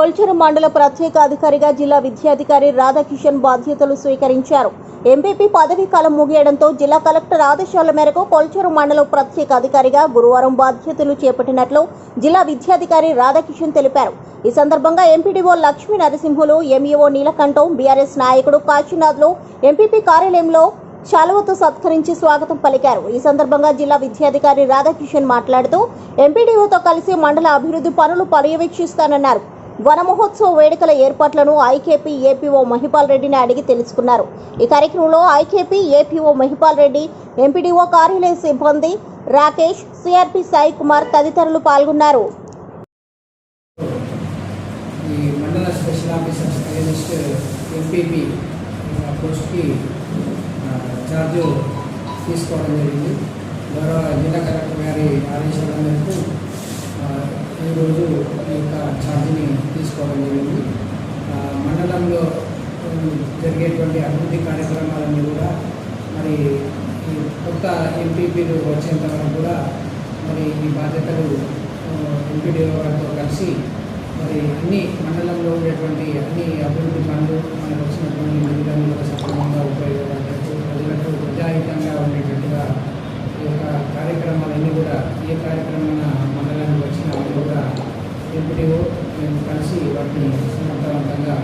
కొల్చెరు మండల ప్రత్యేక అధికారిగా జిల్లా విద్యాధికారి రాధాకిషన్ బాధ్యతలు స్వీకరించారు. ఎంపీపీ పదవీ కాలం ముగియడంతో జిల్లా కలెక్టర్ ఆదేశాల మేరకు కొల్చెరు మండలం ప్రత్యేక అధికారిగా గురువారం బాధ్యతలు చేపట్టినట్లు జిల్లా విద్యాధికారి రాధాకిషన్ తెలిపారు. ఈ సందర్భంగా MPDO Lakshmi Narasimhulu MEO Neelakantham BRS నాయకుడు కాశీనాథ్లు ఎంపీపీ కార్యాలయంలో శాలువతో సత్కరించి స్వాగతం పలికారు. ఈ సందర్భంగా జిల్లా విద్యాధికారి రాధాకిషన్ మాట్లాడుతూ ఎంపీడీఓతో కలిసి మండల అభివృద్ధి పనులు పర్యవేక్షిస్తానన్నారు. వన మహోత్సవ వేడుకల ఏర్పాట్లను ఐకేపీ ఏపీఓ మహిపాల్ రెడ్డిని అడిగి తెలుసుకున్నారు. ఈ కార్యక్రమంలో IKP APO Mahipal Reddy MPDO కార్యాలయ సిబ్బంది రాకేష్ సిఆర్పి సాయి కుమార్ తదితరులు పాల్గొన్నారు. ఈ మండల స్పెషల్ ఎంపీపీ పోస్ట్కి తీసుకోవడం జరిగింది. గౌరవ జిల్లా కలెక్టర్ గారి ఆదేశాల మేరకు ఆ, ఈరోజు ఈ యొక్క ఛార్జీని తీసుకోవడం జరిగింది. మండలంలో జరిగేటువంటి అభివృద్ధి కార్యక్రమాలన్నీ కూడా మరి ఈ కొత్త ఎంపీపీలు వచ్చేంత వరకు కూడా మరి ఈ బాధ్యతలు ఎంపీడీఓ గారితో కలిసి మరి అన్ని మండలంలో ఉండేటువంటి అన్ని అభివృద్ధి పనులు మనకు వచ్చినటువంటి నిధులను కూడా సక్రమంగా ఉపయోగపడేటట్టు ప్రజలకు ప్రజాహితంగా ఉండేటట్టుగా ఈ యొక్క కార్యక్రమాలన్నీ కూడా ఏ కార్యక్రమం మన ఎంపీడీఓ మేము కలిసి వాటిని సమర్థవంతంగా